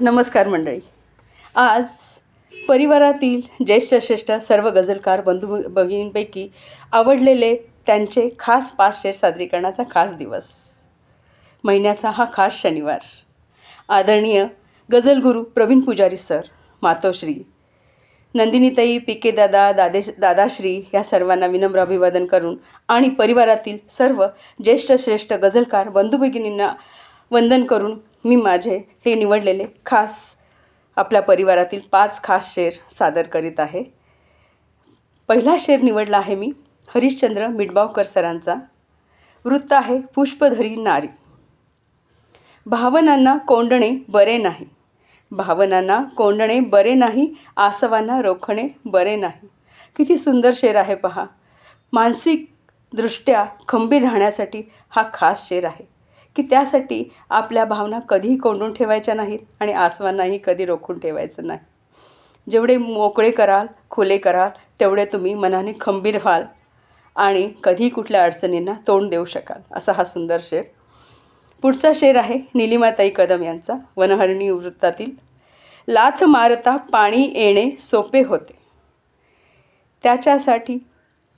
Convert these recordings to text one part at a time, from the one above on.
नमस्कार मंडळी. आज परिवारातील ज्येष्ठ श्रेष्ठ सर्व गझलकार बंधू भगिनींपैकी आवडलेले त्यांचे खास पाच शेर सादरीकरणाचा खास दिवस. महिन्याचा हा खास शनिवार. आदरणीय गझलगुरू प्रवीण पुजारी सर मातोश्री नंदिनीताई पी के दादा दादेश दादाश्री या सर्वांना विनम्र अभिवादन करून आणि परिवारातील सर्व ज्येष्ठ श्रेष्ठ गझलकार बंधू भगिनींना वंदन करून मी माझे हे निवडलेले खास आपल्या परिवारातील पाच खास शेर सादर करीत आहे. पहिला शेर निवडला आहे मी हरिश्चंद्र मिडबावकर सरांचा. वृत्त आहे पुष्पधरी नारी. भावनांना कोंडणे बरे नाही. भावनांना कोंडणे बरे नाही आसवांना रोखणे बरे नाही. किती सुंदर शेर आहे पहा. मानसिकदृष्ट्या खंबीर राहण्यासाठी हा खास शेर आहे. की त्यासाठी आपल्या भावना कधीही कोंडून ठेवायच्या नाहीत आणि आसवांनाही कधी रोखून ठेवायचं नाही. जेवढे मोकळे कराल खुले कराल तेवढे तुम्ही मनाने खंबीर व्हाल आणि कधी कुठल्या अडचणींना तोंड देऊ शकाल असा हा सुंदर शेर. पुढचा शेर आहे निलिमाताई कदम यांचा वनहरणी वृत्तातील. लाथ मारता पाणी येणे सोपे होते. त्याच्यासाठी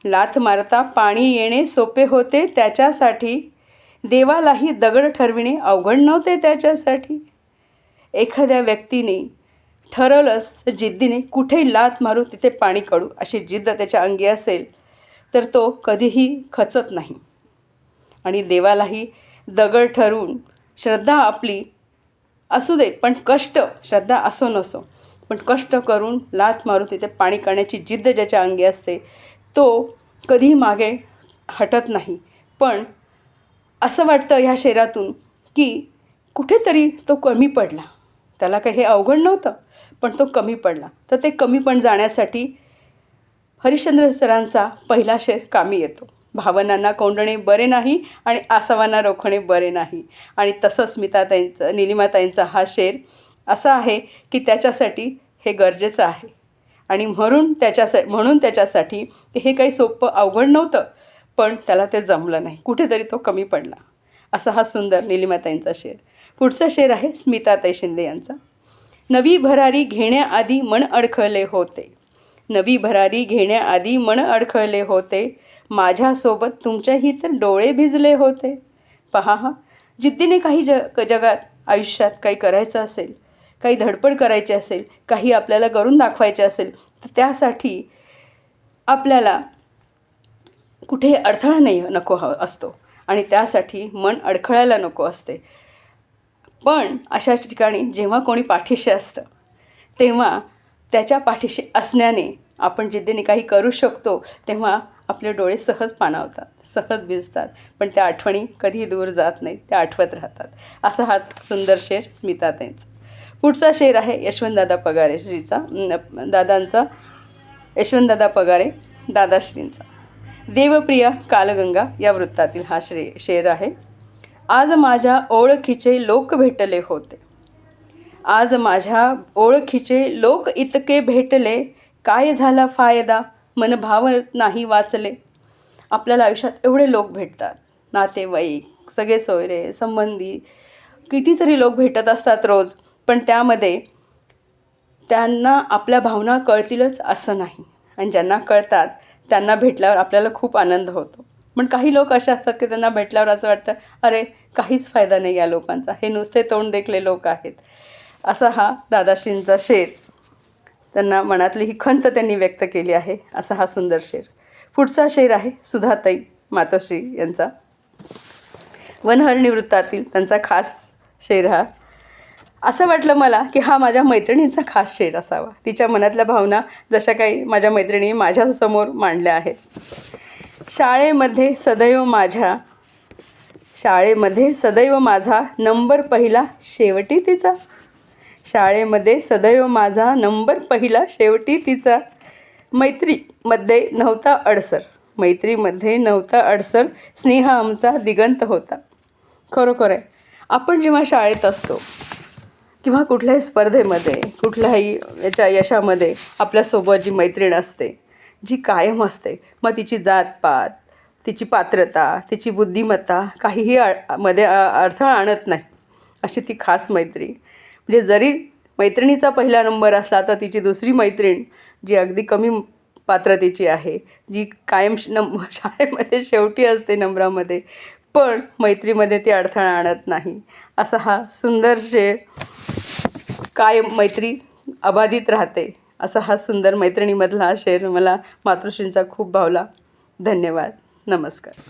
लाथ मारता पाणी येणे सोपे होते त्याच्यासाठी देवालाही दगड ठरविणे अवघड नव्हते त्याच्यासाठी. एखाद्या व्यक्तीने ठरवलंच तर जिद्दीने कुठे लाथ मारू तिथे पाणी काढू अशी जिद्द त्याच्या अंगी असेल तर तो कधीही खचत नाही. आणि देवालाही दगड ठरवून श्रद्धा आपली असू दे पण कष्ट श्रद्धा असो नसो पण कष्ट करून लाथ मारू तिथे पाणी काढण्याची जिद्द ज्याच्या अंगी असते तो कधीही मागे हटत नाही. पण असं वाटतं ह्या शेरातून की कुठेतरी तो कमी पडला. त्याला काही हे अवघड नव्हतं पण तो कमी पडला. तर ते कमी पण जाण्यासाठी हरिश्चंद्र सरांचा पहिला शेर कामी येतो. भावनांना कोंडणे बरे नाही आणि आसावांना रोखणे बरे नाही. आणि तसं स्मिताताईंचं निलिमाताईंचा हा शेर असा आहे की त्याच्यासाठी हे गरजेचं आहे. आणि म्हणून त्याच्यासा म्हणून त्याच्यासाठी हे काही सोपं अवघड नव्हतं पण त्याला ते जमलं नाही. कुठेतरी तो कमी पडला. असा हा सुंदर निलिमाताईंचा शेर. पुढचा शेर आहे स्मिताताई शिंदे यांचा. नवी भरारी घेण्याआधी मन अडखळले होते. नवी भरारी घेण्याआधी मन अडखळले होते. माझ्यासोबत तुमच्याही तर डोळे भिजले होते. पहा हा जिद्दीने काही जग जगात आयुष्यात काही करायचं असेल काही धडपड करायची असेल काही आपल्याला करून दाखवायचे असेल तर त्यासाठी आपल्याला कुठे अडथळा नाही नको ह असतो. आणि त्यासाठी मन अडखळायला नको असते. पण अशा ठिकाणी जेव्हा कोणी पाठीशी असतं तेव्हा त्याच्या पाठीशी असण्याने आपण जिद्दीने काही करू शकतो तेव्हा आपले डोळे सहज पाणावतात सहज भिजतात. पण त्या आठवणी कधी दूर जात नाहीत त्या आठवत राहतात. असा हा सुंदर शेर स्मिताताईंचा पुढचा शेर आहे यशवंतदादा पगारेश्रीचा दादांचा यशवंतदादा पगारे दादाश्रींचा. देवप्रिया कालगंगा या वृत्तातील हा श्रे शेर आहे. आज माझ्या ओळखीचे लोक भेटले होते. आज माझ्या ओळखीचे लोक इतके भेटले काय झाला फायदा? मन भाव नाही वाचले. आपल्याला आयुष्यात एवढे लोक भेटतात. नातेवाईक सगळे सोयरे संबंधी कितीतरी लोक भेटत असतात रोज पण त्यामध्ये त्यांना आपल्या भावना कळतीलच असं नाही. आणि ज्यांना कळतात त्यांना भेटल्यावर आपल्याला खूप आनंद होतो. पण काही लोक असे असतात की त्यांना भेटल्यावर असं वाटतं अरे काहीच फायदा नाही या लोकांचा. हे नुसते तोंड देखले लोक आहेत. असा हा दादाशींचा शेर. त्यांना मनातली ही खंत त्यांनी व्यक्त केली आहे. असा हा सुंदर शेर. पुढचा शेर आहे सुधाताई मातोश्री यांचा. वनहरणी वृत्तातील त्यांचा खास शेर हा असं वाटलं मला की हा माझ्या मैत्रिणींचा खास शेर असावा. तिच्या मनातल्या भावना जशा काही माझ्या मैत्रिणी माझ्यासमोर मांडल्या आहेत. शाळेमध्ये सदैव माझ्या शाळेमध्ये सदैव माझा नंबर पहिला शेवटी तिचा. शाळेमध्ये सदैव माझा नंबर पहिला शेवटी तिचा. मैत्रीमध्ये नव्हता अडसर. मैत्रीमध्ये नव्हता अडसर. स्नेह आमचा दिगंत होता. खरोखर आहे. आपण जेव्हा शाळेत असतो किंवा कुठल्याही स्पर्धेमध्ये कुठल्याही याच्या यशामध्ये आपल्यासोबत जी मैत्रीण असते जी कायम असते मग तिची जातपात तिची पात्रता तिची बुद्धिमत्ता काहीही मध्ये अडथळा आणत नाही अशी ती खास मैत्री. म्हणजे जरी मैत्रिणीचा पहिला नंबर असला तर तिची दुसरी मैत्रीण जी अगदी कमी पात्रतेची आहे जी कायम नम शाळेमध्ये शेवटी असते नंबरामध्ये पण मैत्रीमध्ये ती अडथळा आणत नाही. असा हा सुंदर शेळ कायम मैत्री अबाधित राहते असा हा सुंदर मैत्रिणीमधला शेर मला मातृश्रींचा खूप भावला. धन्यवाद. नमस्कार.